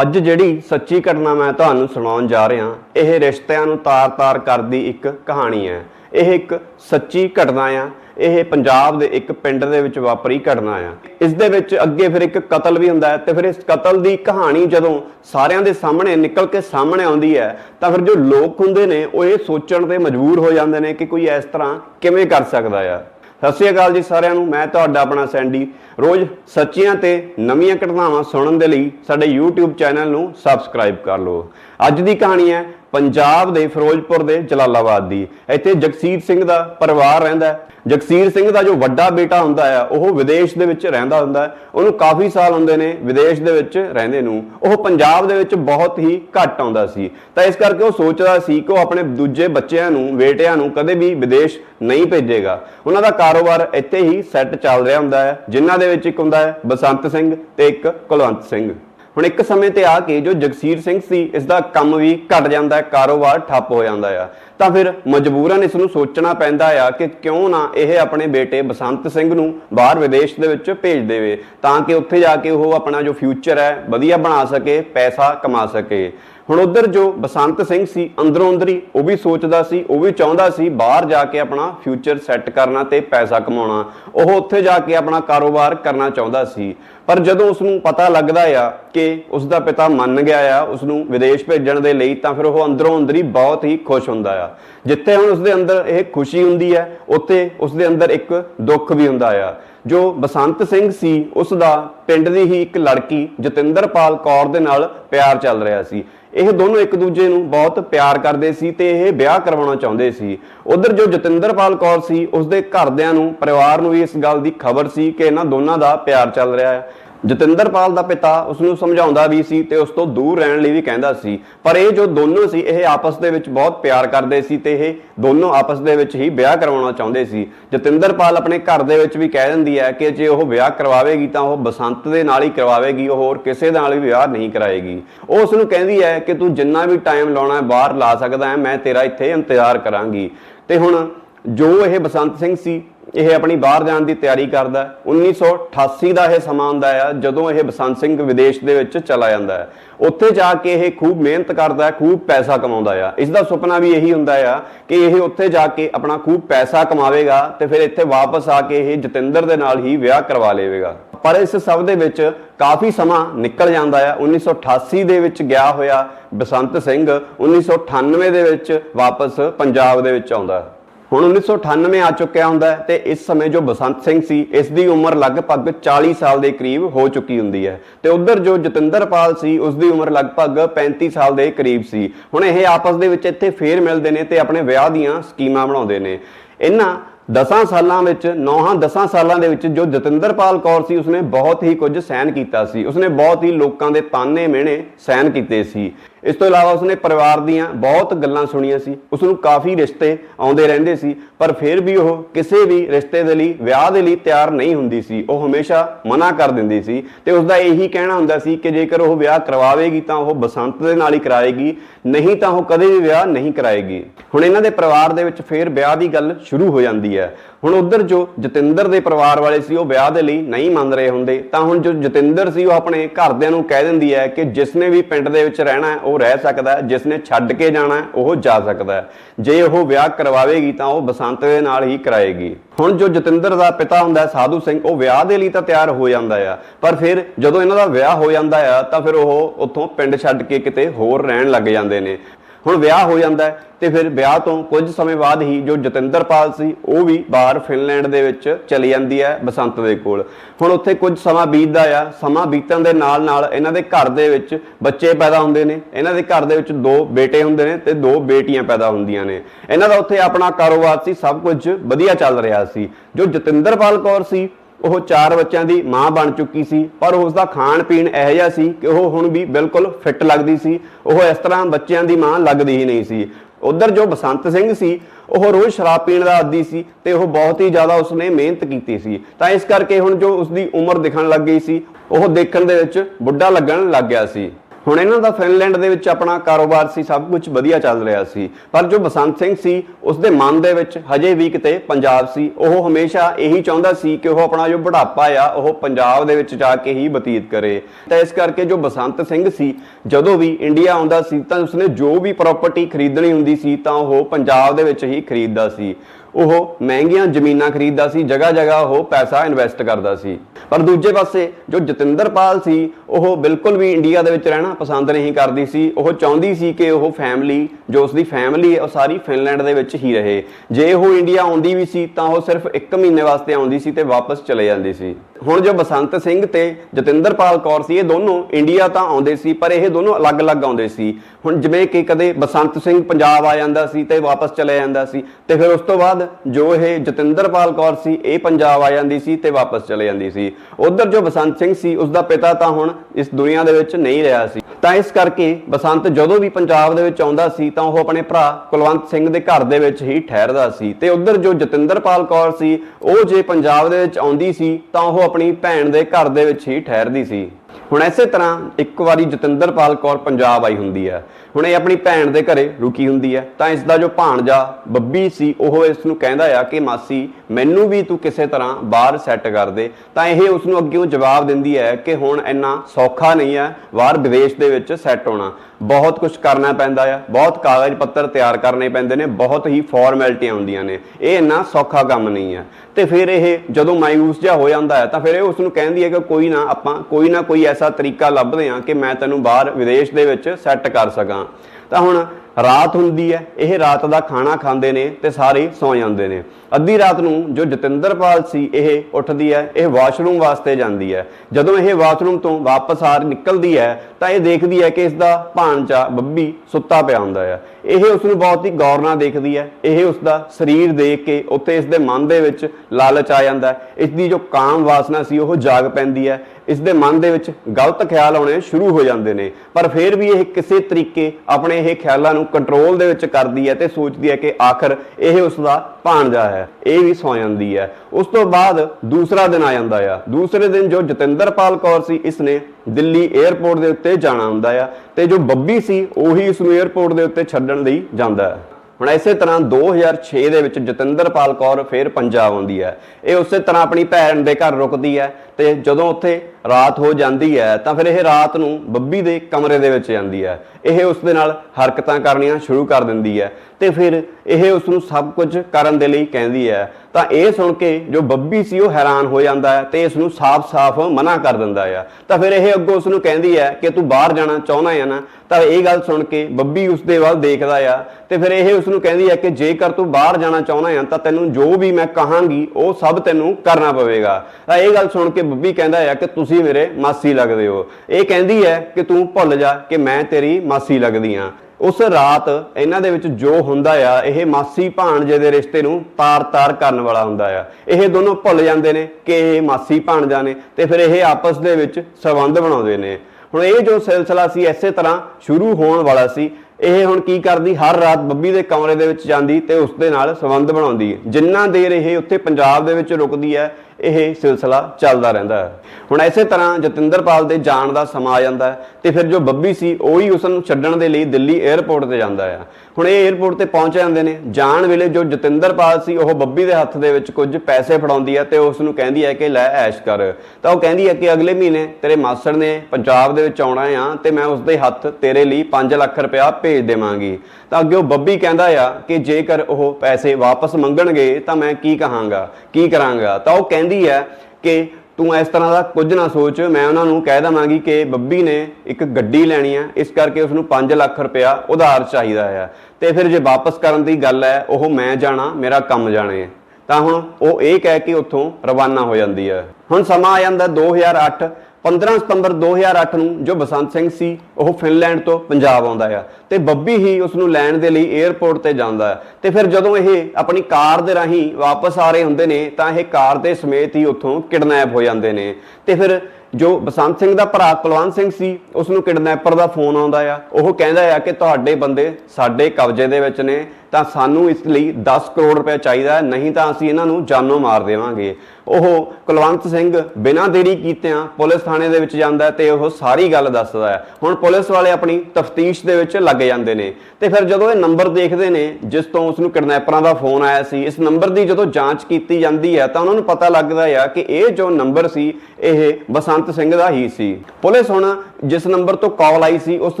ਅੱਜ ਜਿਹੜੀ ਸੱਚੀ ਘਟਨਾ ਮੈਂ ਤੁਹਾਨੂੰ ਸੁਣਾਉਣ ਜਾ ਰਿਹਾ, ਇਹ ਰਿਸ਼ਤਿਆਂ ਨੂੰ ਤਾਰ-ਤਾਰ ਕਰਦੀ ਇੱਕ ਕਹਾਣੀ ਹੈ। ਇਹ ਇੱਕ ਸੱਚੀ ਘਟਨਾ ਆ, ਇਹ ਪੰਜਾਬ ਦੇ ਇੱਕ ਪਿੰਡ ਦੇ ਵਿੱਚ ਵਾਪਰੀ ਘਟਨਾ ਆ। ਇਸ ਦੇ ਵਿੱਚ ਅੱਗੇ ਫਿਰ ਇੱਕ ਕਤਲ ਵੀ ਹੁੰਦਾ ਹੈ ਤੇ ਫਿਰ ਇਸ ਕਤਲ ਦੀ ਕਹਾਣੀ ਜਦੋਂ ਸਾਰਿਆਂ ਦੇ ਸਾਹਮਣੇ ਨਿਕਲ ਕੇ ਸਾਹਮਣੇ ਆਉਂਦੀ ਹੈ, ਤਾਂ ਫਿਰ ਜੋ ਲੋਕ ਹੁੰਦੇ ਨੇ, ਉਹ ਇਹ ਸੋਚਣ ਤੇ ਮਜਬੂਰ ਹੋ ਜਾਂਦੇ ਨੇ ਕਿ ਕੋਈ ਇਸ ਤਰ੍ਹਾਂ ਕਿਵੇਂ ਕਰ ਸਕਦਾ ਆ। ਸਤਿ ਸ਼੍ਰੀ ਅਕਾਲ ਜੀ ਸਾਰਿਆਂ ਨੂੰ, ਮੈਂ ਤੁਹਾਡਾ ਆਪਣਾ ਸੈਂਡੀ। ਰੋਜ਼ ਸੱਚੀਆਂ ਤੇ ਨਵੀਆਂ ਘਟਨਾਵਾਂ ਸੁਣਨ ਦੇ ਲਈ ਸਾਡੇ YouTube ਚੈਨਲ ਨੂੰ ਸਬਸਕ੍ਰਾਈਬ ਕਰ ਲਓ। ਅੱਜ ਦੀ ਕਹਾਣੀ ਹੈ ਪੰਜਾਬ ਦੇ ਫਿਰੋਜ਼ਪੁਰ ਦੇ ਜਲਾਲਾਬਾਦ ਦੀ। ਇੱਥੇ ਜਗਸੀਰ ਸਿੰਘ ਦਾ ਪਰਿਵਾਰ ਰਹਿੰਦਾ ਹੈ। ਜਗਸੀਰ ਸਿੰਘ ਦਾ ਜੋ ਵੱਡਾ ਬੇਟਾ ਹੁੰਦਾ ਆ ਉਹ ਵਿਦੇਸ਼ ਦੇ ਵਿੱਚ ਰਹਿੰਦਾ ਹੁੰਦਾ ਹੈ। ਉਹਨੂੰ ਕਾਫੀ ਸਾਲ ਹੁੰਦੇ ਨੇ ਵਿਦੇਸ਼ ਦੇ ਵਿੱਚ ਰਹਿੰਦੇ ਨੂੰ। ਉਹ ਪੰਜਾਬ ਦੇ ਵਿੱਚ ਬਹੁਤ ਹੀ ਘੱਟ ਆਉਂਦਾ ਸੀ। ਤਾਂ ਇਸ ਕਰਕੇ ਉਹ ਸੋਚਦਾ ਸੀ ਕਿ ਉਹ ਆਪਣੇ ਦੂਜੇ ਬੱਚਿਆਂ ਨੂੰ, ਬੇਟਿਆਂ ਨੂੰ ਕਦੇ ਵੀ ਵਿਦੇਸ਼ ਨਹੀਂ ਭੇਜੇਗਾ। ਉਹਨਾਂ ਦਾ ਕਾਰੋਬਾਰ ਇੱਥੇ ਹੀ ਸੈੱਟ ਚੱਲ ਰਿਹਾ ਹੁੰਦਾ ਹੈ, ਜਿਨ੍ਹਾਂ ਦੇ ਵਿੱਚ ਇੱਕ ਹੁੰਦਾ ਹੈ ਬਸੰਤ ਸਿੰਘ ਤੇ ਇੱਕ ਕੁਲਵੰਤ ਸਿੰਘ। ਹੁਣ ਇੱਕ ਸਮੇਂ ਤੇ ਆ ਕੇ ਜੋ ਜਗਸੀਰ ਸਿੰਘ ਸੀ, ਇਸ ਦਾ ਕੰਮ ਵੀ ਘਟ ਜਾਂਦਾ ਹੈ, ਕਾਰੋਬਾਰ ਠੱਪ ਹੋ ਜਾਂਦਾ ਆ ਤਾਂ ਫਿਰ ਮਜਬੂਰਨ ਇਸ ਨੂੰ ਸੋਚਣਾ ਪੈਂਦਾ ਆ ਕਿ ਕਿਉਂ ਨਾ ਇਹ ਆਪਣੇ ਬੇਟੇ ਬਸੰਤ ਸਿੰਘ ਨੂੰ ਬਾਹਰ ਵਿਦੇਸ਼ ਦੇ ਵਿੱਚ ਭੇਜ ਦੇਵੇ, ਤਾਂ ਕਿ ਉੱਥੇ ਜਾ ਕੇ ਉਹ ਆਪਣਾ ਜੋ ਫਿਊਚਰ ਹੈ, ਵਧੀਆ ਬਣਾ ਸਕੇ, ਪੈਸਾ ਕਮਾ ਸਕੇ। ਹੁਣ ਉਧਰ ਜੋ ਬਸੰਤ ਸਿੰਘ ਸੀ, ਅੰਦਰੋਂ ਅੰਦਰੀ, ਉਹ ਵੀ ਸੋਚਦਾ ਸੀ, ਉਹ ਵੀ ਚਾਹੁੰਦਾ ਸੀ ਬਾਹਰ ਜਾ ਕੇ ਆਪਣਾ ਫਿਊਚਰ ਸੈੱਟ ਕਰਨਾ ਤੇ ਪੈਸਾ ਕਮਾਉਣਾ। ਉਹ ਉੱਥੇ ਜਾ ਕੇ ਆਪਣਾ ਕਾਰੋਬਾਰ ਕਰਨਾ ਚਾਹੁੰਦਾ ਸੀ। ਪਰ ਜਦੋਂ ਉਸ ਨੂੰ ਪਤਾ ਲੱਗਦਾ ਆ ਕਿ ਉਸ ਦਾ ਪਿਤਾ ਮੰਨ ਗਿਆ ਆ ਉਸ ਨੂੰ ਵਿਦੇਸ਼ ਭੇਜਣ ਦੇ ਲਈ, ਤਾਂ ਫਿਰ ਉਹ ਅੰਦਰੋਂ ਅੰਦਰੀ ਬਹੁਤ ਹੀ ਖੁਸ਼ ਹੁੰਦਾ ਆ। ਜਿੱਥੇ ਹੁਣ ਉਸ ਦੇ ਅੰਦਰ ਇਹ ਖੁਸ਼ੀ ਹੁੰਦੀ ਹੈ, ਉੱਥੇ ਉਸ ਦੇ ਅੰਦਰ ਇੱਕ ਦੁੱਖ ਵੀ ਹੁੰਦਾ ਆ। ਜੋ ਬਸੰਤ ਸਿੰਘ ਸੀ ਉਸ ਦਾ ਪਿੰਡ ਦੀ ਹੀ ਇੱਕ ਲੜਕੀ, ਜਤਿੰਦਰਪਾਲ ਕੌਰ ਦੇ ਨਾਲ ਪਿਆਰ ਚੱਲ ਰਿਹਾ ਸੀ। ਇਹ ਦੋਨੋਂ ਇੱਕ ਦੂਜੇ ਨੂੰ ਬਹੁਤ ਪਿਆਰ ਕਰਦੇ ਸੀ ਤੇ ਇਹ ਵਿਆਹ ਕਰਵਾਉਣਾ ਚਾਹੁੰਦੇ ਸੀ। ਉਧਰ ਜੋ ਜਤਿੰਦਰਪਾਲ ਕੌਰ ਸੀ, ਉਸਦੇ ਘਰਦਿਆਂ ਨੂੰ, ਪਰਿਵਾਰ ਨੂੰ ਵੀ ਇਸ ਗੱਲ ਦੀ ਖਬਰ ਸੀ ਕਿ ਇਹਨਾਂ ਦੋਨਾਂ ਦਾ ਪਿਆਰ ਚੱਲ ਰਿਹਾ ਹੈ। ਜਤਿੰਦਰਪਾਲ ਦਾ ਪਿਤਾ ਉਸ ਨੂੰ ਸਮਝਾਉਂਦਾ ਵੀ ਸੀ ਤੇ ਉਸ ਤੋਂ ਦੂਰ ਰਹਿਣ ਲਈ ਵੀ ਕਹਿੰਦਾ ਸੀ। ਪਰ ਇਹ ਜੋ ਦੋਨੋਂ ਸੀ, ਇਹ ਆਪਸ ਦੇ ਵਿੱਚ ਬਹੁਤ ਪਿਆਰ ਕਰਦੇ ਸੀ ਤੇ ਇਹ ਦੋਨੋਂ ਆਪਸ ਦੇ ਵਿੱਚ ਹੀ ਵਿਆਹ ਕਰਵਾਉਣਾ ਚਾਹੁੰਦੇ ਸੀ। ਜਤਿੰਦਰਪਾਲ ਆਪਣੇ ਘਰ ਦੇ ਵਿੱਚ ਵੀ ਕਹਿ ਦਿੰਦੀ ਹੈ ਕਿ ਜੇ ਉਹ ਵਿਆਹ ਕਰਵਾਵੇਗੀ ਤਾਂ ਉਹ ਬਸੰਤ ਦੇ ਨਾਲ ਹੀ ਕਰਵਾਵੇਗੀ, ਉਹ ਹੋਰ ਕਿਸੇ ਨਾਲ ਵੀ ਵਿਆਹ ਨਹੀਂ ਕਰਾਏਗੀ। ਉਹ ਉਸ ਨੂੰ ਕਹਿੰਦੀ ਹੈ ਕਿ ਤੂੰ ਜਿੰਨਾ ਵੀ ਟਾਈਮ ਲਾਉਣਾ ਹੈ, ਬਾਹਰ ਲਾ ਸਕਦਾ ਹੈ, ਮੈਂ ਤੇਰਾ ਇੱਥੇ ਇੰਤਜ਼ਾਰ ਕਰਾਂਗੀ। ਤੇ ਹੁਣ ਜੋ ਇਹ ਬਸੰਤ ਸਿੰਘ ਸੀ ਇਹ ਆਪਣੀ ਬਾਹਰ ਜਾਣ ਦੀ ਤਿਆਰੀ ਕਰਦਾ ਹੈ। 1988 ਦਾ ਇਹ ਸਮਾਂ ਹੁੰਦਾ ਆ ਜਦੋਂ ਇਹ ਬਸੰਤ ਸਿੰਘ ਵਿਦੇਸ਼ ਦੇ ਵਿੱਚ ਚਲਾ ਜਾਂਦਾ ਹੈ। ਉੱਥੇ ਜਾ ਕੇ ਇਹ ਖੂਬ ਮਿਹਨਤ ਕਰਦਾ ਖੂਬ ਪੈਸਾ ਕਮਾਉਂਦਾ ਆ। ਇਸ ਦਾ ਸੁਪਨਾ ਵੀ ਇਹੀ ਹੁੰਦਾ ਆ ਕਿ ਇਹ ਉੱਥੇ ਜਾ ਕੇ ਆਪਣਾ ਖੂਬ ਪੈਸਾ ਕਮਾਵੇਗਾ ਤੇ ਫਿਰ ਇੱਥੇ ਵਾਪਸ ਆ ਕੇ ਇਹ ਜਤਿੰਦਰ ਦੇ ਨਾਲ ਹੀ ਵਿਆਹ ਕਰਵਾ ਲਵੇਗਾ। ਪਰ ਇਸ ਸਭ ਦੇ ਵਿੱਚ ਕਾਫੀ ਸਮਾਂ ਨਿਕਲ ਜਾਂਦਾ ਆ। 1988 ਦੇ ਵਿੱਚ ਗਿਆ ਹੋਇਆ ਬਸੰਤ ਸਿੰਘ 1998 ਦੇ ਵਿੱਚ ਵਾਪਸ ਪੰਜਾਬ ਦੇ ਵਿੱਚ ਆਉਂਦਾ। ਹੈ ਹੁਣ 1998 ਆ ਚੁੱਕਿਆ ਹੁੰਦਾ ਹੈ ਤੇ ਇਸ ਸਮੇਂ ਜੋ ਬਸੰਤ ਸਿੰਘ ਸੀ, ਇਸ ਦੀ ਉਮਰ ਲਗਭਗ 40 ਸਾਲ ਦੇ ਕਰੀਬ ਹੋ ਚੁੱਕੀ ਹੁੰਦੀ ਹੈ। ਤੇ ਉਧਰ ਜੋ ਜਤਿੰਦਰਪਾਲ ਸੀ, ਉਸ ਦੀ ਉਮਰ ਲਗਭਗ 35 ਸਾਲ ਦੇ ਕਰੀਬ ਸੀ। ਹੁਣ ਇਹ ਆਪਸ ਦੇ ਵਿੱਚ ਇੱਥੇ ਫੇਰ ਮਿਲਦੇ ਨੇ ਤੇ ਆਪਣੇ ਵਿਆਹ ਦੀਆਂ ਸਕੀਮਾਂ ਬਣਾਉਂਦੇ ਨੇ। ਇਹਨਾਂ 10 ਸਾਲਾਂ ਵਿੱਚ 9 10 ਸਾਲਾਂ ਦੇ ਵਿੱਚ ਜੋ ਜਤਿੰਦਰਪਾਲ ਕੌਰ ਸੀ, ਉਸਨੇ ਬਹੁਤ ਹੀ ਕੁਝ ਸਹਿਨ ਕੀਤਾ ਸੀ। ਉਸਨੇ ਬਹੁਤ ਹੀ ਲੋਕਾਂ ਦੇ ਤਾਨੇ ਮਿਹਣੇ ਸਹਿਨ ਕੀਤੇ ਸੀ। ਇਸ ਤੋਂ ਇਲਾਵਾ ਉਸਨੇ ਪਰਿਵਾਰ ਦੀਆਂ ਬਹੁਤ ਗੱਲਾਂ ਸੁਣੀਆਂ ਸੀ ਉਸ ਨੂੰ ਕਾਫੀ ਰਿਸ਼ਤੇ ਆਉਂਦੇ ਰਹਿੰਦੇ ਸੀ, ਪਰ ਫਿਰ ਵੀ ਉਹ ਕਿਸੇ ਵੀ ਰਿਸ਼ਤੇ ਦੇ ਲਈ, ਵਿਆਹ ਦੇ ਲਈ ਤਿਆਰ ਨਹੀਂ ਹੁੰਦੀ ਸੀ, ਉਹ ਹਮੇਸ਼ਾ ਮਨਾ ਕਰ ਦਿੰਦੀ ਸੀ ਤੇ ਉਸ ਦਾ ਇਹੀ ਕਹਿਣਾ ਹੁੰਦਾ ਸੀ ਕਿ ਜੇਕਰ ਉਹ ਵਿਆਹ ਕਰਵਾਵੇਗੀ ਤਾਂ ਉਹ ਬਸੰਤ ਦੇ ਨਾਲ ਹੀ ਕਰਾਏਗੀ, ਨਹੀਂ ਤਾਂ ਉਹ ਕਦੇ ਵੀ ਵਿਆਹ ਨਹੀਂ ਕਰਾਏਗੀ। ਹੁਣ ਇਹਨਾਂ ਦੇ ਪਰਿਵਾਰ ਦੇ ਵਿੱਚ ਫਿਰ ਵਿਆਹ ਦੀ ਗੱਲ ਸ਼ੁਰੂ ਹੋ ਜਾਂਦੀ ਹੈ। ਹੁਣ ਉਧਰ ਜੋ ਜਤਿੰਦਰ ਦੇ ਪਰਿਵਾਰ ਵਾਲੇ ਸੀ, ਉਹ ਵਿਆਹ ਦੇ ਲਈ ਨਹੀਂ ਮੰਨ ਰਹੇ ਹੁੰਦੇ, ਤਾਂ ਹੁਣ ਜੋ ਜਤਿੰਦਰ ਸੀ, ਉਹ ਆਪਣੇ ਘਰਦਿਆਂ ਨੂੰ ਕਹਿ ਦਿੰਦੀ ਹੈ ਕਿ ਜਿਸ ਨੇ ਵੀ ਪਿੰਡ ਦੇ ਵਿੱਚ ਰਹਿਣਾ ਹੈ, ਉਹ ਰਹਿ ਸਕਦਾ ਹੈ ਜਿਸਨੇ ਛੱਡ ਕੇ ਜਾਣਾ ਉਹ ਜਾ ਸਕਦਾ ਜੇ ਉਹ ਵਿਆਹ ਕਰਵਾਵੇਗੀ ਤਾਂ ਉਹ ਬਸੰਤ ਦੇ ਨਾਲ ਹੀ ਕਰਾਏਗੀ। ਹੁਣ ਜੋ ਜਤਿੰਦਰ ਦਾ ਪਿਤਾ ਹੁੰਦਾ ਸਾਧੂ ਸਿੰਘ, ਉਹ ਵਿਆਹ ਦੇ ਲਈ ਤਾਂ ਤਿਆਰ ਹੋ ਜਾਂਦਾ ਆ। ਪਰ ਫਿਰ ਜਦੋਂ ਇਹਨਾਂ ਦਾ ਵਿਆਹ ਹੋ ਜਾਂਦਾ ਆ, ਤਾਂ ਫਿਰ ਉਹ ਉੱਥੋਂ ਪਿੰਡ ਛੱਡ ਕੇ ਕਿਤੇ ਹੋਰ ਰਹਿਣ ਲੱਗ ਜਾਂਦੇ ਨੇ। ਹੁਣ ਵਿਆਹ ਹੋ ਜਾਂਦਾ ਹੈ ਤੇ ਫਿਰ ਵਿਆਹ ਤੋਂ ਕੁਝ ਸਮੇਂ ਬਾਅਦ ਹੀ ਜੋ ਜਤਿੰਦਰਪਾਲ ਸੀ, ਉਹ ਵੀ ਬਾਹਰ ਫਿਨਲੈਂਡ ਦੇ ਵਿੱਚ ਚਲੀ ਜਾਂਦੀ ਹੈ ਬਸੰਤ ਦੇ ਕੋਲ। ਹੁਣ ਉੱਥੇ ਕੁਝ ਸਮਾਂ ਬੀਤਦਾ ਆ, ਸਮਾਂ ਬੀਤਣ ਦੇ ਨਾਲ ਨਾਲ ਇਹਨਾਂ ਦੇ ਘਰ ਦੇ ਵਿੱਚ ਬੱਚੇ ਪੈਦਾ ਹੁੰਦੇ ਨੇ, ਇਹਨਾਂ ਦੇ ਘਰ ਦੇ ਵਿੱਚ ਦੋ ਬੇਟੇ ਹੁੰਦੇ ਨੇ ਤੇ ਦੋ ਬੇਟੀਆਂ ਪੈਦਾ ਹੁੰਦੀਆਂ ਨੇ। ਇਹਨਾਂ ਦਾ ਉੱਥੇ ਆਪਣਾ ਕਾਰੋਬਾਰ ਸੀ, ਸਭ ਕੁਝ ਵਧੀਆ ਚੱਲ ਰਿਹਾ ਸੀ। ਜੋ ਜਤਿੰਦਰਪਾਲ ਕੌਰ ਸੀ ਉਹ ਚਾਰ ਬੱਚਿਆਂ ਦੀ ਮਾਂ ਬਣ ਚੁੱਕੀ ਸੀ, ਪਰ ਉਸ ਦਾ ਖਾਣ ਪੀਣ ਇਹੋ ਜਿਹਾ ਸੀ ਕਿ ਉਹ ਹੁਣ ਵੀ ਬਿਲਕੁਲ ਫਿੱਟ ਲੱਗਦੀ ਸੀ। ਉਹ ਇਸ ਤਰ੍ਹਾਂ ਬੱਚਿਆਂ ਦੀ ਮਾਂ ਲੱਗਦੀ ਹੀ ਨਹੀਂ ਸੀ। ਉਧਰ ਜੋ ਬਸੰਤ ਸਿੰਘ ਸੀ, ਉਹ ਰੋਜ਼ ਸ਼ਰਾਬ ਪੀਣ ਦਾ ਆਦੀ ਸੀ ਤੇ ਉਹ ਬਹੁਤ ਹੀ ਜ਼ਿਆਦਾ ਉਸਨੇ ਮਿਹਨਤ ਕੀਤੀ ਸੀ। ਤਾਂ ਇਸ ਕਰਕੇ ਹੁਣ ਜੋ ਉਸਦੀ ਉਮਰ ਦਿਖਣ ਲੱਗ ਗਈ ਸੀ, ਉਹ ਦੇਖਣ ਦੇ ਵਿੱਚ ਬੁੱਢਾ ਲੱਗਣ ਲੱਗ ਗਿਆ ਸੀ। ਹੁਣ ਇਹਨਾਂ ਦਾ ਫਿਨਲੈਂਡ ਦੇ ਵਿੱਚ ਆਪਣਾ ਕਾਰੋਬਾਰ ਸੀ, ਸਭ ਕੁਝ ਵਧੀਆ ਚੱਲ ਰਿਹਾ ਸੀ। ਪਰ ਜੋ ਬਸੰਤ ਸਿੰਘ ਸੀ ਉਸ ਦੇ ਮਨ ਦੇ ਵਿੱਚ ਹਜੇ ਵੀ ਕਿਤੇ ਪੰਜਾਬ ਸੀ। ਉਹ ਹਮੇਸ਼ਾ ਇਹੀ ਚਾਹੁੰਦਾ ਸੀ ਕਿ ਉਹ ਆਪਣਾ ਜੋ ਬੁਢਾਪਾ ਆ, ਉਹ ਪੰਜਾਬ ਦੇ ਵਿੱਚ ਜਾ ਕੇ ਹੀ ਬਤੀਤ ਕਰੇ। ਤਾਂ ਇਸ ਕਰਕੇ ਜੋ ਬਸੰਤ ਸਿੰਘ ਸੀ, ਜਦੋਂ ਵੀ ਇੰਡੀਆ ਆਉਂਦਾ ਸੀ, ਤਾਂ ਉਸਨੇ ਜੋ ਵੀ ਪ੍ਰਾਪਰਟੀ ਖਰੀਦਣੀ ਹੁੰਦੀ ਸੀ, ਤਾਂ ਉਹ ਪੰਜਾਬ ਦੇ ਵਿੱਚ ਹੀ ਖਰੀਦਦਾ ਸੀ। ਉਹ ਮਹਿੰਗੀਆਂ ਜ਼ਮੀਨਾਂ ਖਰੀਦਦਾ ਸੀ, ਜਗ੍ਹਾ ਜਗ੍ਹਾ ਉਹ ਪੈਸਾ ਇਨਵੈਸਟ ਕਰਦਾ ਸੀ। ਪਰ ਦੂਜੇ ਪਾਸੇ ਜੋ ਜਤਿੰਦਰਪਾਲ ਸੀ, ਉਹ ਬਿਲਕੁਲ ਵੀ ਇੰਡੀਆ ਦੇ ਵਿੱਚ ਰਹਿਣਾ ਪਸੰਦ ਨਹੀਂ ਕਰਦੀ ਸੀ। ਉਹ ਚਾਹੁੰਦੀ ਸੀ ਕਿ ਉਹ ਫੈਮਿਲੀ ਜੋ ਉਸਦੀ ਫੈਮਿਲੀ ਹੈ, ਉਹ ਸਾਰੀ ਫਿਨਲੈਂਡ ਦੇ ਵਿੱਚ ਹੀ ਰਹੇ। ਜੇ ਉਹ ਇੰਡੀਆ ਆਉਂਦੀ ਵੀ ਸੀ, ਤਾਂ ਉਹ ਸਿਰਫ 1 ਮਹੀਨੇ ਵਾਸਤੇ ਆਉਂਦੀ ਸੀ ਤੇ ਵਾਪਸ ਚਲੇ ਜਾਂਦੀ ਸੀ। ਹੁਣ ਜੋ ਬਸੰਤ ਸਿੰਘ ਤੇ ਜਤਿੰਦਰਪਾਲ ਕੌਰ ਸੀ, ਇਹ ਦੋਨੋਂ ਇੰਡੀਆ ਤਾਂ ਆਉਂਦੇ ਸੀ, ਪਰ ਇਹ ਦੋਨੋਂ ਅਲੱਗ-ਅਲੱਗ ਆਉਂਦੇ ਸੀ। ਹੁਣ ਜਿਵੇਂ ਕਿ ਕਦੇ ਬਸੰਤ ਸਿੰਘ ਪੰਜਾਬ ਆ ਜਾਂਦਾ ਸੀ ਤੇ ਵਾਪਸ ਚਲੇ ਜਾਂਦਾ ਸੀ, ਤੇ ਫਿਰ ਉਸ ਤੋਂ ਬਾਅਦ ਜੋ ਇਹ ਜਤਿੰਦਰਪਾਲ ਕੌਰ ਸੀ, ਇਹ ਪੰਜਾਬ ਆ ਜਾਂਦੀ ਸੀ ਤੇ ਵਾਪਸ ਚਲੇ ਜਾਂਦੀ ਸੀ। ਉਧਰ ਜੋ ਬਸੰਤ ਸਿੰਘ ਸੀ ਉਸ ਦਾ ਪਿਤਾ ਤਾਂ ਹੁਣ ਇਸ ਦੁਨੀਆ ਦੇ ਵਿੱਚ ਨਹੀਂ ਰਿਹਾ ਸੀ। ਤਾਂ ਇਸ ਕਰਕੇ ਬਸੰਤ ਜਦੋਂ ਵੀ ਪੰਜਾਬ ਦੇ ਵਿੱਚ ਆਉਂਦਾ ਸੀ, ਤਾਂ ਉਹ ਆਪਣੇ ਭਰਾ ਕੁਲਵੰਤ ਸਿੰਘ ਦੇ ਘਰ ਦੇ ਵਿੱਚ ਹੀ ਠਹਿਰਦਾ ਸੀ। ਤੇ ਉਧਰ ਜੋ ਜਤਿੰਦਰਪਾਲ ਕੌਰ ਸੀ, ਉਹ ਜੇ ਪੰਜਾਬ ਦੇ ਵਿੱਚ ਆਉਂਦੀ ਸੀ, ਤਾਂ ਉਹ ਆਪਣੀ ਭੈਣ ਦੇ ਘਰ ਦੇ ਵਿੱਚ ਹੀ ਠਹਿਰਦੀ ਸੀ। ਹੁਣ ਐਸੇ ਤਰ੍ਹਾਂ ਇੱਕ ਵਾਰੀ ਜਤਿੰਦਰਪਾਲ ਕੌਰ ਪੰਜਾਬ ਆਈ ਹੁੰਦੀ ਹੈ, ਹੁਣ ਇਹ ਆਪਣੀ ਭੈਣ ਦੇ ਘਰੇ ਰੁਕੀ ਹੁੰਦੀ ਹੈ, ਤਾਂ ਇਸ ਦਾ ਜੋ ਭਾਣਜਾ ਬੱਬੀ ਸੀ, ਉਹ ਇਸ ਨੂੰ ਕਹਿੰਦਾ ਆ ਕਿ ਮਾਸੀ ਮੈਨੂੰ ਵੀ ਤੂੰ ਕਿਸੇ ਤਰ੍ਹਾਂ ਬਾਹਰ ਸੈੱਟ ਕਰ ਦੇ, ਤਾਂ ਇਹ ਉਸ ਨੂੰ ਅੱਗੇ ਜਵਾਬ ਦਿੰਦੀ ਹੈ ਕਿ ਹੁਣ ਇੰਨਾ ਸੌਖਾ ਨਹੀਂ ਹੈ ਬਾਹਰ ਵਿਦੇਸ਼ ਦੇ ਵਿੱਚ ਸੈੱਟ ਹੋਣਾ। ਬਹੁਤ ਕੁਝ ਕਰਨਾ ਪੈਂਦਾ ਆ, ਬਹੁਤ ਕਾਗਜ਼ ਪੱਤਰ ਤਿਆਰ ਕਰਨੇ ਪੈਂਦੇ ਨੇ, ਬਹੁਤ ਹੀ ਫਾਰਮੈਲਿਟੀਆਂ ਹੁੰਦੀਆਂ ਨੇ। ਇਹ ਇੰਨਾ ਸੌਖਾ ਕੰਮ ਨਹੀਂ ਹੈ। ਤੇ ਫਿਰ ਇਹ ਜਦੋਂ ਮਾਇੂਸ ਜਿਹਾ ਹੋ ਜਾਂਦਾ ਹੈ, ਤਾਂ ਫਿਰ ਇਹ ਉਸ ਨੂੰ ਕਹਿੰਦੀ ਹੈ ਕਿ ਕੋਈ ਨਾ ਆਪਾਂ ਕੋਈ ਨਾ ਕੋਈ ਐਸਾ ਤਰੀਕਾ ਲੱਭਦੇ ਹਾਂ ਕਿ ਮੈਂ ਤੈਨੂੰ ਬਾਹਰ ਵਿਦੇਸ਼ ਦੇ ਵਿੱਚ ਸੈੱਟ ਕਰ ਸਕਾਂ। ਤਾਂ ਹੁਣ ਰਾਤ ਹੁੰਦੀ ਹੈ, ਇਹ ਰਾਤ ਦਾ ਖਾਣਾ ਖਾਂਦੇ ਨੇ ਤੇ ਸਾਰੇ ਸੌ ਜਾਂਦੇ ਨੇ। ਅੱਧੀ ਰਾਤ ਨੂੰ ਜੋ ਜਤਿੰਦਰਪਾਲ ਸੀ, ਇਹ ਉੱਠਦੀ ਹੈ, ਇਹ ਵਾਸ਼ਰੂਮ ਵਾਸਤੇ ਜਾਂਦੀ ਹੈ। ਜਦੋਂ ਇਹ ਵਾਸ਼ਰੂਮ ਤੋਂ ਵਾਪਸ ਆ ਨਿਕਲਦੀ ਹੈ, ਤਾਂ ਇਹ ਦੇਖਦੀ ਹੈ ਕਿ ਇਸ ਦਾ ਭਾਣਜਾ ਬੱਬੀ ਸੁੱਤਾ ਪਿਆ ਹੁੰਦਾ ਹੈ। ਇਹ ਉਸ ਨੂੰ ਬਹੁਤ ਹੀ ਗੌਰ ਨਾਲ ਦੇਖਦੀ ਹੈ। ਇਹ ਉਸ ਦਾ ਸਰੀਰ ਦੇਖ ਕੇ ਉੱਥੇ ਇਸ ਦੇ ਮਨ ਦੇ ਵਿੱਚ ਲਾਲਚ ਆ ਜਾਂਦਾ ਹੈ। ਇਸ ਦੀ ਜੋ ਕਾਮ ਵਾਸਨਾ ਸੀ, ਉਹ ਜਾਗ ਪੈਂਦੀ ਹੈ। ਇਸ ਦੇ ਮਨ ਦੇ ਵਿੱਚ ਗਲਤ ਖਿਆਲ ਆਉਣੇ ਸ਼ੁਰੂ ਹੋ ਜਾਂਦੇ ਨੇ। ਪਰ ਫਿਰ ਵੀ ਇਹ ਕਿਸੇ ਤਰੀਕੇ ਆਪਣੇ ਇਹ ਖਿਆਲਾਂ ਨੂੰ ਕੰਟਰੋਲ ਦੇ ਵਿੱਚ ਕਰਦੀ ਹੈ ਤੇ ਸੋਚਦੀ ਹੈ ਕਿ ਆਖਰ ਇਹ ਉਸ ਦਾ ਭਾਣਜਾ ਹੈ, ਇਹ ਵੀ ਸੌ ਜਾਂਦੀ ਹੈ। ਉਸ ਤੋਂ ਬਾਅਦ ਦੂਸਰਾ ਦਿਨ ਆ ਜਾਂਦਾ ਆ। ਦੂਸਰੇ ਦਿਨ ਜੋ ਜਤਿੰਦਰਪਾਲ ਕੌਰ ਸੀ ਇਸ ਨੇ ਦਿੱਲੀ 에ਅਰਪੋਰਟ ਦੇ ਉੱਤੇ ਜਾਣਾ ਹੁੰਦਾ ਆ ਤੇ ਜੋ ਬੱਬੀ ਸੀ, ਉਹੀ ਇਸ ਨੂੰ 에ਅਰਪੋਰਟ ਦੇ ਉੱਤੇ ਛੱਡਣ ਲਈ ਜਾਂਦਾ ਹੈ। ਹੁਣ ਇਸੇ ਤਰ੍ਹਾਂ 2006 ਦੇ ਵਿੱਚ ਜਤਿੰਦਰਪਾਲ ਕੌਰ ਫਿਰ ਪੰਜਾਬ ਆਉਂਦੀ ਹੈ। ਇਹ ਉਸੇ ਤਰ੍ਹਾਂ ਆਪਣੀ ਭੈਣ ਦੇ ਘਰ ਰੁਕਦੀ ਹੈ। ਤੇ ਜਦੋਂ ਉੱਥੇ ਰਾਤ ਹੋ ਜਾਂਦੀ ਹੈ, ਤਾਂ ਫਿਰ ਇਹ ਰਾਤ ਨੂੰ ਬੱਬੀ ਦੇ ਕਮਰੇ ਦੇ ਵਿੱਚ ਜਾਂਦੀ ਹੈ। ਇਹ ਉਸ ਦੇ ਨਾਲ ਹਰਕਤਾਂ ਕਰਨੀਆਂ ਸ਼ੁਰੂ ਕਰ ਦਿੰਦੀ ਹੈ ਤੇ ਫਿਰ ਇਹ ਉਸ ਨੂੰ ਸਭ ਕੁਝ ਕਰਨ ਦੇ ਲਈ ਕਹਿੰਦੀ ਹੈ। ਤਾਂ ਇਹ ਸੁਣ ਕੇ ਜੋ ਬੱਬੀ ਸੀ, ਉਹ ਹੈਰਾਨ ਹੋ ਜਾਂਦਾ ਹੈ ਤੇ ਇਸ ਨੂੰ ਸਾਫ਼-ਸਾਫ਼ ਮਨਾ ਕਰ ਦਿੰਦਾ ਹੈ। ਤਾਂ ਫਿਰ ਇਹ ਅੱਗੋਂ ਉਸ ਨੂੰ ਕਹਿੰਦੀ ਹੈ ਕਿ ਤੂੰ ਬਾਹਰ ਜਾਣਾ ਚਾਹੁੰਦਾ ਹੈ ਨਾ, ਤਾਂ ਇਹ ਗੱਲ ਸੁਣ ਕੇ ਬੱਬੀ ਉਸ ਦੇ ਵੱਲ ਦੇਖਦਾ ਆ ਤੇ ਫਿਰ ਇਹ ਉਸ ਨੂੰ ਕਹਿੰਦੀ ਹੈ ਕਿ ਜੇਕਰ ਤੂੰ ਬਾਹਰ ਜਾਣਾ ਚਾਹੁੰਦਾ ਹੈ, ਤਾਂ ਤੈਨੂੰ ਜੋ ਵੀ ਮੈਂ ਕਹਾਂਗੀ, ਉਹ ਸਭ ਤੈਨੂੰ ਕਰਨਾ ਪਵੇਗਾ। ਤਾਂ ਇਹ ਗੱਲ ਸੁਣ ਕੇ ਬੱਬੀ ਕਹਿੰਦਾ ਆ ਕਿ ਤੁਸੀਂ ਮੇਰੇ ਮਾਸੀ ਲੱਗਦੇ ਹੋ। ਇਹ ਕਹਿੰਦੀ ਹੈ ਕਿ ਤੂੰ ਭੁੱਲ ਜਾ ਕਿ ਮੈਂ ਤੇਰੀ ਮਾਸੀ ਲੱਗਦੀ ਆ ਉਸ ਰਾਤ ਇਹਨਾਂ ਦੇ ਵਿੱਚ ਜੋ ਹੁੰਦਾ ਆ, ਇਹ ਮਾਸੀ ਭਾਣਜੇ ਦੇ ਰਿਸ਼ਤੇ ਨੂੰ ਤਾਰ-ਤਾਰ ਕਰਨ ਵਾਲਾ ਹੁੰਦਾ ਆ। ਇਹ ਦੋਨੋਂ ਭੁੱਲ ਜਾਂਦੇ ਨੇ ਕਿ ਇਹ ਮਾਸੀ ਭਾਣਜਾ ਨੇ ਤੇ ਫਿਰ ਇਹ ਆਪਸ ਦੇ ਵਿੱਚ ਸੰਬੰਧ ਬਣਾਉਂਦੇ ਨੇ। ਹੁਣ ਇਹ ਜੋ ਸਿਲਸਿਲਾ ਸੀ, ਇਸੇ ਤਰ੍ਹਾਂ ਸ਼ੁਰੂ ਹੋਣ ਵਾਲਾ ਸੀ। ਇਹ ਹੁਣ ਕੀ ਕਰਦੀ? ਹਰ ਰਾਤ ਬੱਬੀ ਦੇ ਕਮਰੇ ਦੇ ਵਿੱਚ ਜਾਂਦੀ ਤੇ ਉਸ ਦੇ ਨਾਲ ਸੰਬੰਧ ਬਣਾਉਂਦੀ। ਜਿੰਨਾ ਦੇਰ ਇਹ ਉੱਥੇ ਪੰਜਾਬ ਦੇ ਵਿੱਚ ਰੁਕਦੀ ਹੈ ਇਹ ਸਿਲਸਿਲਾ ਚੱਲਦਾ ਰਹਿੰਦਾ ਹੈ। ਹੁਣ ਐਸੇ ਤਰ੍ਹਾਂ ਜਤਿੰਦਰਪਾਲ ਦੇ ਜਾਣ ਦਾ ਸਮਾਂ ਆ ਜਾਂਦਾ ਹੈ ਤੇ ਫਿਰ ਜੋ ਬੱਬੀ ਸੀ, ਉਹ ਹੀ ਉਸ ਨੂੰ ਛੱਡਣ ਦੇ ਲਈ ਦਿੱਲੀ 에ਅਰਪੋਰਟ ਤੇ ਜਾਂਦਾ ਆ। ਹੁਣ ਇਹ 에ਅਰਪੋਰਟ ਤੇ ਪਹੁੰਚ ਜਾਂਦੇ ਨੇ। ਜਾਣ ਵੇਲੇ ਜੋ ਜਤਿੰਦਰਪਾਲ ਸੀ, ਉਹ ਬੱਬੀ ਦੇ ਹੱਥ ਦੇ ਵਿੱਚ ਕੁਝ ਪੈਸੇ ਫੜਾਉਂਦੀ ਹੈ ਤੇ ਉਸ ਨੂੰ ਕਹਿੰਦੀ ਹੈ ਕਿ ਲੈ ਐਸ਼ ਕਰ। ਤਾਂ ਉਹ ਕਹਿੰਦੀ ਹੈ ਕਿ ਅਗਲੇ ਮਹੀਨੇ ਤੇਰੇ ਮਾਸੜ ਨੇ ਪੰਜਾਬ ਦੇ ਵਿੱਚ ਆਉਣਾ ਆ ਤੇ ਮੈਂ ਉਸ ਦੇ ਹੱਥ ਤੇਰੇ ਲਈ 5 ਲੱਖ ਰੁਪਇਆ ਭੇਜ ਦੇਵਾਂਗੀ। ਤਾਂ ਅੱਗੇ ਉਹ ਬੱਬੀ ਕਹਿੰਦਾ ਆ ਕਿ ਜੇਕਰ ਉਹ ਪੈਸੇ ਵਾਪਸ ਮੰਗਣਗੇ ਤਾਂ ਮੈਂ ਕੀ ਕਹਾਂਗਾ, ਕੀ ਕਰਾਂਗਾ? ਤਾਂ ਉਹ ਕਹਿੰਦੀ ਹੈ ਕਿ ਤੂੰ ਇਸ ਤਰ੍ਹਾਂ ਦਾ ਕੁਝ ਨਾ ਸੋਚ, ਮੈਂ ਉਹਨਾਂ ਨੂੰ ਕਹਿ ਦਵਾਂਗੀ ਕਿ ਬੱਬੀ ਨੇ ਇੱਕ ਗੱਡੀ ਲੈਣੀ ਹੈ, ਇਸ ਕਰਕੇ ਉਸ ਨੂੰ 5 ਲੱਖ ਰੁਪਇਆ ਉਧਾਰ ਚਾਹੀਦਾ ਹੈ। ਤੇ ਫਿਰ ਜੇ ਵਾਪਸ ਕਰਨ ਦੀ ਗੱਲ ਹੈ, ਉਹ ਮੈਂ ਜਾਣਾ, ਮੇਰਾ ਕੰਮ ਜਾਣੇ। ਤਾਂ ਹੁਣ ਉਹ ਇਹ ਕਹਿ ਕੇ ਉੱਥੋਂ ਰਵਾਨਾ ਹੋ ਜਾਂਦੀ ਹੈ। ਹੁਣ ਸਮਾਂ ਆ ਜਾਂਦਾ 2008 15 ਸਤੰਬਰ 2008 ਨੂੰ ਜੋ ਬਸੰਤ ਸਿੰਘ ਸੀ, ਉਹ ਫਿਨਲੈਂਡ ਤੋਂ ਪੰਜਾਬ ਆਉਂਦਾ ਆ ਤੇ ਬੱਬੀ ਹੀ ਉਸ ਨੂੰ ਲੈਣ ਦੇ ਲਈ 에ਅਰਪੋਰਟ ਤੇ ਜਾਂਦਾ ਹੈ ਤੇ ਫਿਰ ਜਦੋਂ ਇਹ ਆਪਣੀ ਕਾਰ ਦੇ ਰਾਹੀਂ ਵਾਪਸ ਆ ਰਹੇ ਹੁੰਦੇ ਨੇ, ਤਾਂ ਇਹ ਕਾਰ ਦੇ ਸਮੇਤ ਹੀ ਉੱਥੋਂ ਕਿਡਨੈਪ ਹੋ ਜਾਂਦੇ ਨੇ। ਤੇ ਫਿਰ ਜੋ ਬਸੰਤ ਸਿੰਘ ਦਾ ਭਰਾ ਕੁਲਵੰਤ ਸਿੰਘ ਸੀ ਉਸ ਨੂੰ ਕਿਡਨੈਪਰ ਦਾ ਫੋਨ ਆਉਂਦਾ ਆ। ਉਹ ਕਹਿੰਦਾ ਆ ਕਿ ਤੁਹਾਡੇ ਬੰਦੇ ਸਾਡੇ ਕਬਜ਼ੇ ਦੇ ਵਿੱਚ ਨੇ, ਤਾਂ ਸਾਨੂੰ ਇਸ ਲਈ 10 ਕਰੋੜ ਰੁਪਏ ਚਾਹੀਦਾ ਨਹੀਂ ਤਾਂ ਅਸੀਂ ਇਹਨਾਂ ਨੂੰ ਜਾਨੋਂ ਮਾਰ ਦੇਵਾਂਗੇ। ਉਹ ਕੁਲਵੰਤ ਸਿੰਘ ਬਿਨਾਂ ਦੇਰੀ ਕੀਤਿਆਂ ਪੁਲਿਸ ਥਾਣੇ ਦੇ ਵਿੱਚ ਜਾਂਦਾ ਹੈ ਤੇ ਉਹ ਸਾਰੀ ਗੱਲ ਦੱਸਦਾ ਹੈ। ਹੁਣ ਪੁਲਿਸ ਵਾਲੇ ਆਪਣੀ ਤਫਤੀਸ਼ ਦੇ ਵਿੱਚ ਲੱਗ ਜਾਂਦੇ ਨੇ। ਤੇ ਫਿਰ ਜਦੋਂ ਇਹ ਨੰਬਰ ਦੇਖਦੇ ਨੇ, ਜਿਸ ਤੋਂ ਉਸ ਨੂੰ ਕਿਡਨੈਪਰਾਂ ਦਾ ਫੋਨ ਆਇਆ ਸੀ, ਇਸ ਨੰਬਰ ਦੀ ਜਦੋਂ ਜਾਂਚ ਕੀਤੀ ਜਾਂਦੀ ਹੈ, ਤਾਂ ਉਹਨਾਂ ਨੂੰ ਪਤਾ ਲੱਗਦਾ ਹੈ ਕਿ ਇਹ ਜੋ ਨੰਬਰ ਸੀ, ਇਹ ਬਸੰਤ ਸਿੰਘ ਦਾ ਹੀ ਸੀ। ਪੁਲਿਸ ਹੁਣ ਜਿਸ ਨੰਬਰ ਤੋਂ ਕਾਲ ਆਈ ਸੀ, ਉਸ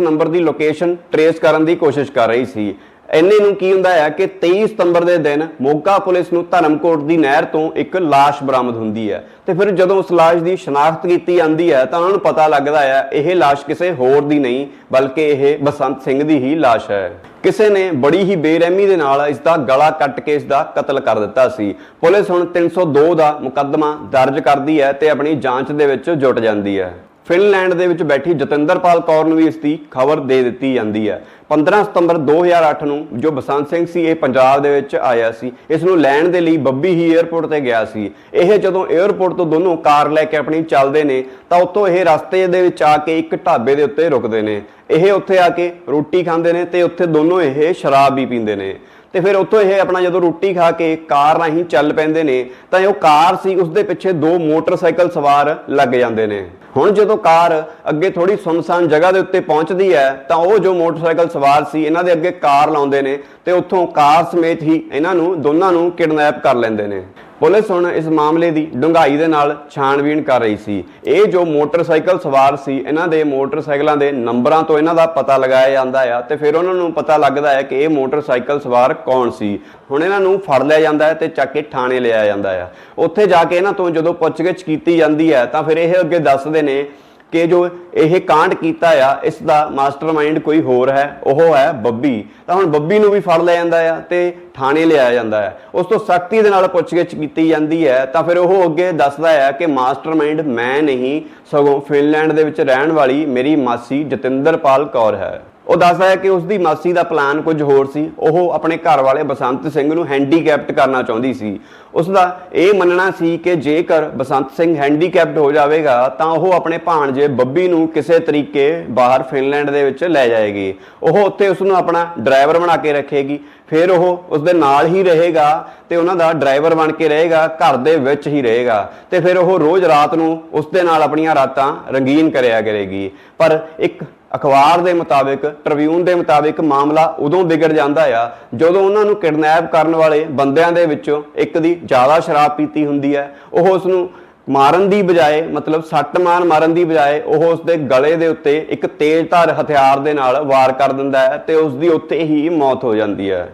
ਨੰਬਰ ਦੀ ਲੋਕੇਸ਼ਨ ਟਰੇਸ ਕਰਨ ਦੀ ਕੋਸ਼ਿਸ਼ ਕਰ ਰਹੀ ਸੀ। ਇੰਨੇ ਨੂੰ ਕੀ ਹੁੰਦਾ ਹੈ ਕਿ 23 ਸਤੰਬਰ ਦੇ ਦਿਨ ਮੋਗਾ ਪੁਲਿਸ ਨੂੰ ਧਰਮਕੋਟ ਦੀ ਨਹਿਰ ਤੋਂ ਇੱਕ ਲਾਸ਼ ਬਰਾਮਦ ਹੁੰਦੀ ਹੈ। ਤੇ ਫਿਰ ਜਦੋਂ ਉਸ ਲਾਸ਼ ਦੀ ਸ਼ਨਾਖਤ ਕੀਤੀ ਜਾਂਦੀ ਹੈ, ਤਾਂ ਉਹਨਾਂ ਨੂੰ ਪਤਾ ਲੱਗਦਾ ਹੈ, ਇਹ ਲਾਸ਼ ਕਿਸੇ ਹੋਰ ਦੀ ਨਹੀਂ, ਬਲਕਿ ਇਹ ਬਸੰਤ ਸਿੰਘ ਦੀ ਹੀ ਲਾਸ਼ ਹੈ। ਕਿਸੇ ਨੇ ਬੜੀ ਹੀ ਬੇਰਹਿਮੀ ਦੇ ਨਾਲ ਇਸ ਦਾ ਗਲਾ ਕੱਟ ਕੇ ਇਸ ਦਾ ਕਤਲ ਕਰ ਦਿੱਤਾ ਸੀ। ਪੁਲਿਸ ਹੁਣ 302 ਦਾ ਮੁਕੱਦਮਾ ਦਰਜ ਕਰਦੀ ਹੈ ਤੇ ਆਪਣੀ ਜਾਂਚ ਦੇ ਵਿੱਚ ਜੁਟ ਜਾਂਦੀ ਹੈ। ਫਿਨਲੈਂਡ ਦੇ ਵਿੱਚ ਬੈਠੀ ਜਤਿੰਦਰਪਾਲ ਕੌਰ ਨੂੰ ਵੀ ਇਸ ਦੀ ਖਬਰ ਦੇ ਦਿੱਤੀ ਜਾਂਦੀ ਹੈ। 15 ਸਤੰਬਰ 2008 ਨੂੰ ਜੋ ਬਸੰਤ ਸਿੰਘ ਸੀ, ਇਹ ਪੰਜਾਬ ਦੇ ਵਿੱਚ ਆਇਆ ਸੀ। ਇਸ ਨੂੰ ਲੈਣ ਦੇ ਲਈ ਬੱਬੀ ਹੀ 에ਅਰਪੋਰਟ ਤੇ ਗਿਆ ਸੀ। ਇਹ ਜਦੋਂ 에ਅਰਪੋਰਟ ਤੋਂ ਦੋਨੋਂ ਕਾਰ ਲੈ ਕੇ ਆਪਣੀ ਚੱਲਦੇ ਨੇ, ਤਾਂ ਉੱਥੋਂ ਇਹ ਰਸਤੇ ਦੇ ਵਿੱਚ ਆ ਕੇ ਇੱਕ ਢਾਬੇ ਦੇ ਉੱਤੇ ਰੁਕਦੇ ਨੇ। ਇਹ ਉੱਥੇ ਆ ਕੇ ਰੋਟੀ ਖਾਂਦੇ ਨੇ ਤੇ ਉੱਥੇ ਦੋਨੋਂ ਇਹ ਸ਼ਰਾਬ ਵੀ ਪੀਂਦੇ ਨੇ। ਤੇ ਫਿਰ ਉੱਥੋਂ ਇਹ ਆਪਣਾ ਜਦੋਂ ਰੋਟੀ ਖਾ ਕੇ ਕਾਰ ਰਾਹੀਂ ਚੱਲ ਪੈਂਦੇ ਨੇ, ਤਾਂ ਉਹ ਕਾਰ ਸੀ ਉਸ ਦੇ ਪਿੱਛੇ ਦੋ ਮੋਟਰਸਾਈਕਲ ਸਵਾਰ ਲੱਗ ਜਾਂਦੇ ਨੇ। ਹੁਣ ਜਦੋਂ ਕਾਰ ਅੱਗੇ ਥੋੜੀ ਸੁਨਸਾਨ ਜਗ੍ਹਾ ਦੇ ਉੱਤੇ ਪਹੁੰਚਦੀ ਹੈ, ਤਾਂ ਉਹ ਜੋ ਮੋਟਰਸਾਈਕਲ ਸਵਾਰ ਸੀ, ਇਹਨਾਂ ਦੇ ਅੱਗੇ ਕਾਰ ਲਾਉਂਦੇ ਨੇ ਤੇ ਉੱਥੋਂ ਕਾਰ ਸਮੇਤ ਹੀ ਇਹਨਾਂ ਨੂੰ, ਦੋਨਾਂ ਨੂੰ ਕਿਡਨੈਪ ਕਰ ਲੈਂਦੇ ਨੇ। ਪੁਲਿਸ ਹੁਣ ਇਸ ਮਾਮਲੇ ਦੀ ਡੂੰਘਾਈ ਦੇ ਨਾਲ ਛਾਣਬੀਣ ਕਰ ਰਹੀ ਸੀ। ਇਹ ਜੋ ਮੋਟਰਸਾਈਕਲ ਸਵਾਰ ਸੀ, ਇਹਨਾਂ ਦੇ ਮੋਟਰਸਾਈਕਲਾਂ ਦੇ ਨੰਬਰਾਂ ਤੋਂ ਇਹਨਾਂ ਦਾ ਪਤਾ ਲਗਾਇਆ ਜਾਂਦਾ ਆ ਤੇ ਫਿਰ ਉਹਨਾਂ ਨੂੰ ਪਤਾ ਲੱਗਦਾ ਹੈ ਕਿ ਇਹ ਮੋਟਰਸਾਈਕਲ ਸਵਾਰ ਕੌਣ ਸੀ। ਹੁਣ ਇਹਨਾਂ ਨੂੰ ਫੜ ਲਿਆ ਜਾਂਦਾ ਹੈ ਤੇ ਚੱਕ ਕੇ ਥਾਣੇ ਲਿਆਇਆ ਜਾਂਦਾ ਆ। ਉੱਥੇ ਜਾ ਕੇ ਇਹਨਾਂ ਤੋਂ ਜਦੋਂ ਪੁੱਛਗਿੱਛ ਕੀਤੀ ਜਾਂਦੀ ਹੈ ਤਾਂ ਫਿਰ ਇਹ ਅੱਗੇ ਦੱਸਦੇ ਨੇ ਕਿ ਜੋ ਇਹ ਕਾਂਡ ਕੀਤਾ ਆ, ਇਸ ਦਾ ਮਾਸਟਰਮਾਈਂਡ ਕੋਈ ਹੋਰ ਹੈ, ਉਹ ਹੈ ਬੱਬੀ। ਤਾਂ ਹੁਣ ਬੱਬੀ ਨੂੰ ਵੀ ਫੜ ਲਿਆ ਜਾਂਦਾ ਆ ਤੇ ਥਾਣੇ ਲਿਆਇਆ ਜਾਂਦਾ ਹੈ ਉਸ ਤੋਂ ਸਖਤੀ ਦੇ ਨਾਲ ਪੁੱਛਗਿੱਛ ਕੀਤੀ ਜਾਂਦੀ ਹੈ, ਤਾਂ ਫਿਰ ਉਹ ਅੱਗੇ ਦੱਸਦਾ ਹੈ ਕਿ ਮਾਸਟਰਮਾਈਂਡ ਮੈਂ ਨਹੀਂ, ਸਗੋਂ ਫਿਨਲੈਂਡ ਦੇ ਵਿੱਚ ਰਹਿਣ ਵਾਲੀ ਮੇਰੀ ਮਾਸੀ ਜਤਿੰਦਰਪਾਲ ਕੌਰ ਹੈ। ਉਹ ਦੱਸਦਾ ਹੈ ਕਿ ਉਸ ਦੀ ਮਾਸੀ ਦਾ ਪਲਾਨ ਕੁਝ ਹੋਰ ਸੀ। ਉਹ ਆਪਣੇ ਘਰ ਵਾਲੇ ਬਸੰਤ ਸਿੰਘ ਨੂੰ ਹੈਂਡੀਕੈਪਟ ਕਰਨਾ ਚਾਹੁੰਦੀ ਸੀ। ਉਸ ਦਾ ਇਹ ਮੰਨਣਾ ਸੀ ਕਿ ਜੇਕਰ ਬਸੰਤ ਸਿੰਘ ਹੈਂਡੀਕੈਪਟ ਹੋ ਜਾਵੇਗਾ, ਤਾਂ ਉਹ ਆਪਣੇ ਭਾਣਜੇ ਬੱਬੀ ਨੂੰ ਕਿਸੇ ਤਰੀਕੇ ਬਾਹਰ ਫਿਨਲੈਂਡ ਦੇ ਵਿੱਚ ਲੈ ਜਾਏਗੀ। ਉਹ ਉੱਥੇ ਉਸ ਨੂੰ ਆਪਣਾ ਡਰਾਈਵਰ ਬਣਾ ਕੇ ਰੱਖੇਗੀ। ਫਿਰ ਉਹ ਉਸ ਦੇ ਨਾਲ ਹੀ ਰਹੇਗਾ ਤੇ ਉਹਨਾਂ ਦਾ ਡਰਾਈਵਰ ਬਣ ਕੇ ਰਹੇਗਾ, ਘਰ ਦੇ ਵਿੱਚ ਹੀ ਰਹੇਗਾ। ਤੇ ਫਿਰ ਉਹ ਰੋਜ਼ ਰਾਤ ਨੂੰ ਉਸ ਦੇ ਨਾਲ ਆਪਣੀਆਂ ਰਾਤਾਂ ਰੰਗੀਨ ਕਰਿਆ ਕਰੇਗੀ। ਪਰ ਇੱਕ ਅਖਬਾਰ ਦੇ ਮੁਤਾਬਿਕ, ਟ੍ਰਿਬਿਊਨ ਦੇ ਮੁਤਾਬਿਕ ਮਾਮਲਾ ਉਦੋਂ ਵਿਗੜ ਜਾਂਦਾ ਆ, ਜਦੋਂ ਉਹਨਾਂ ਨੂੰ ਕਿਡਨੈਪ ਕਰਨ ਵਾਲੇ ਬੰਦਿਆਂ ਦੇ ਵਿੱਚੋਂ ਇੱਕ ਦੀ ਜ਼ਿਆਦਾ ਸ਼ਰਾਬ ਪੀਤੀ ਹੁੰਦੀ ਹੈ। ਉਹ ਉਸ ਨੂੰ ਮਾਰਨ ਦੀ ਬਜਾਏ, ਮਤਲਬ ਸੱਟ ਮਾਰ ਮਾਰਨ ਦੀ ਬਜਾਏ, ਉਹ ਉਸ ਦੇ ਗਲੇ ਦੇ ਉੱਤੇ ਇੱਕ ਤੇਜ਼ਧਾਰ ਹਥਿਆਰ ਦੇ ਨਾਲ ਵਾਰ ਕਰ ਦਿੰਦਾ ਹੈ ਤੇ ਉਸ ਦੀ ਉੱਥੇ ਹੀ ਮੌਤ ਹੋ ਜਾਂਦੀ ਹੈ।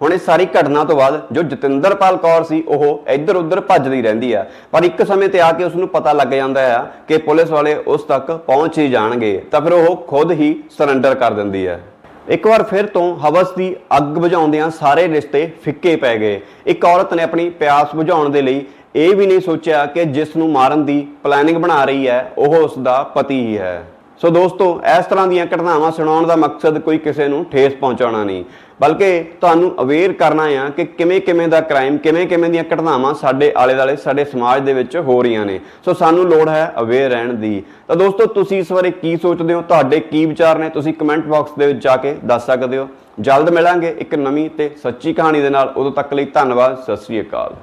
ਹੁਣ ਇਹ ਸਾਰੀ ਘਟਨਾ ਤੋਂ ਬਾਅਦ ਜੋ ਜਤਿੰਦਰਪਾਲ ਕੌਰ ਸੀ, ਉਹ ਇੱਧਰ ਉੱਧਰ ਭੱਜਦੀ ਰਹਿੰਦੀ ਆ। ਪਰ ਇੱਕ ਸਮੇਂ ਤੇ ਆ ਕੇ ਉਸ ਨੂੰ ਪਤਾ ਲੱਗ ਜਾਂਦਾ ਆ ਕਿ ਪੁਲਿਸ ਵਾਲੇ ਉਸ ਤੱਕ ਪਹੁੰਚ ਹੀ ਜਾਣਗੇ। ਤਾਂ ਫਿਰ ਉਹ ਖੁਦ ਹੀ ਸਰੈਂਡਰ ਕਰ ਦਿੰਦੀ ਹੈ ਇੱਕ ਵਾਰ ਫਿਰ ਤੋਂ ਹਵਸ ਦੀ ਅੱਗ ਬੁਝਾਉਂਦਿਆਂ ਸਾਰੇ ਰਿਸ਼ਤੇ ਫਿੱਕੇ ਪੈ ਗਏ। ਇੱਕ ਔਰਤ ਨੇ ਆਪਣੀ ਪਿਆਸ ਬੁਝਾਉਣ ਦੇ ਲਈ ਇਹ ਵੀ ਨਹੀਂ ਸੋਚਿਆ ਕਿ ਜਿਸ ਨੂੰ ਮਾਰਨ ਦੀ ਪਲੈਨਿੰਗ ਬਣਾ ਰਹੀ ਹੈ, ਉਹ ਉਸ ਦਾ ਪਤੀ ਹੀ ਹੈ। ਸੋ ਦੋਸਤੋ, ਇਸ ਤਰ੍ਹਾਂ ਦੀਆਂ ਘਟਨਾਵਾਂ ਸੁਣਾਉਣ ਦਾ ਮਕਸਦ ਕੋਈ ਕਿਸੇ ਨੂੰ ਠੇਸ ਪਹੁੰਚਾਉਣਾ ਨਹੀਂ। ਬਲਕਿ ਤੁਹਾਨੂੰ ਅਵੇਅਰ ਕਰਨਾ ਆ ਕਿ ਕਿਵੇਂ ਕਿਵੇਂ ਦਾ ਕ੍ਰਾਈਮ ਕਿਵੇਂ ਕਿਵੇਂ ਦੀਆਂ ਘਟਨਾਵਾਂ ਸਾਡੇ ਆਲੇ ਦੁਆਲੇ ਸਾਡੇ ਸਮਾਜ ਦੇ ਵਿੱਚ ਹੋ ਰਹੀਆਂ ਨੇ। ਸੋ ਸਾਨੂੰ ਲੋੜ ਹੈ ਅਵੇਅਰ ਰਹਿਣ ਦੀ। ਤਾਂ ਦੋਸਤੋ, ਤੁਸੀਂ ਇਸ ਬਾਰੇ ਕੀ ਸੋਚਦੇ ਹੋ? ਤੁਹਾਡੇ ਕੀ ਵਿਚਾਰ ਨੇ? ਤੁਸੀਂ ਕਮੈਂਟ ਬਾਕਸ ਦੇ ਵਿੱਚ ਜਾ ਕੇ ਦੱਸ ਸਕਦੇ ਹੋ। ਜਲਦ ਮਿਲਾਂਗੇ ਇੱਕ ਨਵੀਂ ਤੇ ਸੱਚੀ ਕਹਾਣੀ ਦੇ ਨਾਲ। ਉਦੋਂ ਤੱਕ ਲਈ ਧੰਨਵਾਦ। ਸਤਿ ਸ੍ਰੀ ਅਕਾਲ।